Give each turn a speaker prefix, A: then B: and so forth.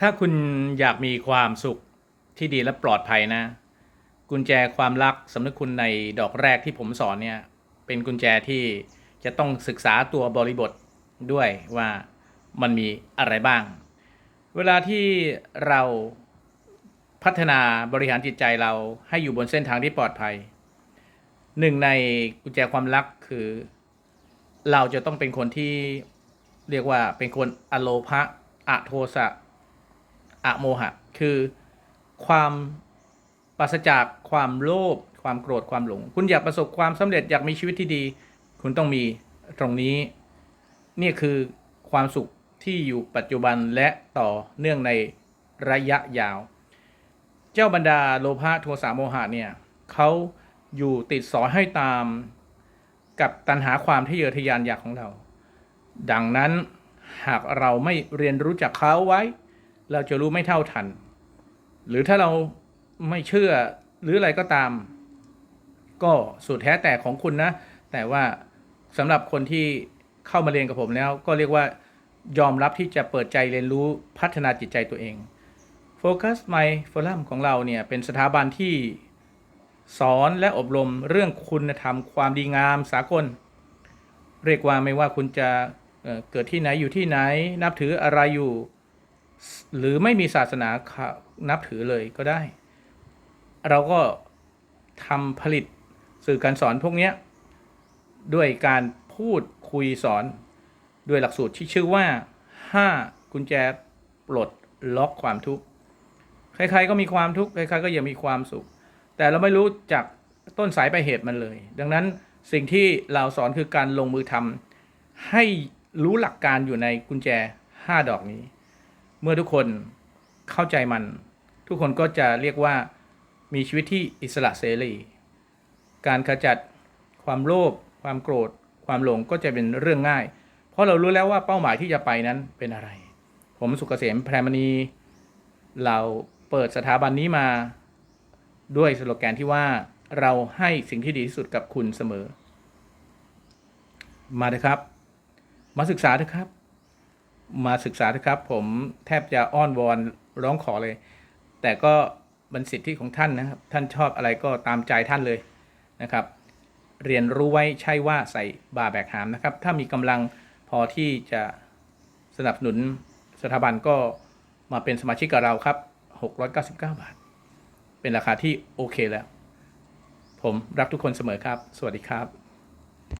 A: ถ้าคุณอยากมีความสุขที่ดีและปลอดภัยนะ กุญแจความรักสำนึกคุณในดอกแรกที่ผมสอนเนี่ย เป็นกุญแจที่จะต้องศึกษาตัวบริบทด้วยว่ามันมีอะไรบ้าง เวลาที่เราพัฒนาบริหารจิตใจเราให้อยู่บนเส้นทางที่ปลอดภัย หนึ่งในกุญแจความรักคือ เราจะต้องเป็นคนที่เรียกว่าเป็นคนอโลภะอะโทสะ อะโมหะ คือความปราศจากความโลภความโกรธความหลง คุณอยากประสบความสำเร็จอยากมีชีวิตที่ดี คุณต้องมีตรงนี้ นี่คือความสุขที่อยู่ปัจจุบันและต่อเนื่องในระยะยาว เจ้าบรรดาโลภะโทสะโมหะเนี่ยเขาอยู่ติดสอยให้ตามกับตัณหาความทะเยอทะยานอยากของเรา ดังนั้นหากเราไม่เรียนรู้จักเขาไว้ เราจะรู้ไม่เท่าทัน หรือถ้าเราไม่เชื่อหรืออะไรก็ตาม ก็สุดแท้แต่ของคุณนะ แต่ว่าสำหรับคนที่เข้ามาเรียนกับผมแล้ว ก็เรียกว่ายอมรับที่จะเปิดใจเรียนรู้พัฒนาจิตใจตัวเอง Focus My Forum ของเราเนี่ยเป็นสถาบันที่สอนและอบรมเรื่องคุณธรรมความดีงามสากล เรียกว่าไม่ว่าคุณจะเเกิดที่ไหนอยู่ที่ไหน นับถืออะไรอยู่ หรือไม่มีศาสนานับถือเลยก็ได้ เราก็ทำผลิตสื่อการสอนพวกนี้ด้วยการพูดคุยสอนด้วยหลักสูตรที่ชื่อว่า 5 กุญแจปลดล็อกความทุกข์ ใครๆก็มีความทุกข์ ใครๆก็ยังมีความสุข แต่เราไม่รู้จากต้นสายไปเหตุมันเลย ดังนั้นสิ่งที่เราสอนคือการลงมือทำให้รู้หลักการอยู่ในกุญแจ 5 ดอกนี้ เมื่อทุกคนเข้าใจมัน ทุกคนก็จะเรียกว่ามีชีวิตที่อิสระเสรี การขจัดความโลภความโกรธ ความหลงก็จะเป็นเรื่องง่าย เพราะเรารู้แล้วว่าเป้าหมายที่จะไปนั้นเป็นอะไร ผมสุกเกษมแพรมณี เราเปิดสถาบันนี้มาด้วยสโลแกนที่ว่าเราให้สิ่งที่ดีที่สุดกับคุณเสมอ มาเถอะครับ มาศึกษาเถอะครับ มาศึกษาเถอะครับ ผมแทบจะอ้อนวอนร้องขอเลย แต่ก็เป็นสิทธิของท่านนะครับ ท่านชอบอะไรก็ตามใจท่านเลยนะครับ เรียนรู้ไว้ใช่ว่าใส่บาแบกหามนะครับ ถ้ามีกำลังพอที่จะสนับสนุนสถาบันก็มาเป็นสมาชิกกับเราครับ 699 บาท เป็นราคาที่โอเคแล้ว ผมรักทุกคนเสมอครับ สวัสดีครับ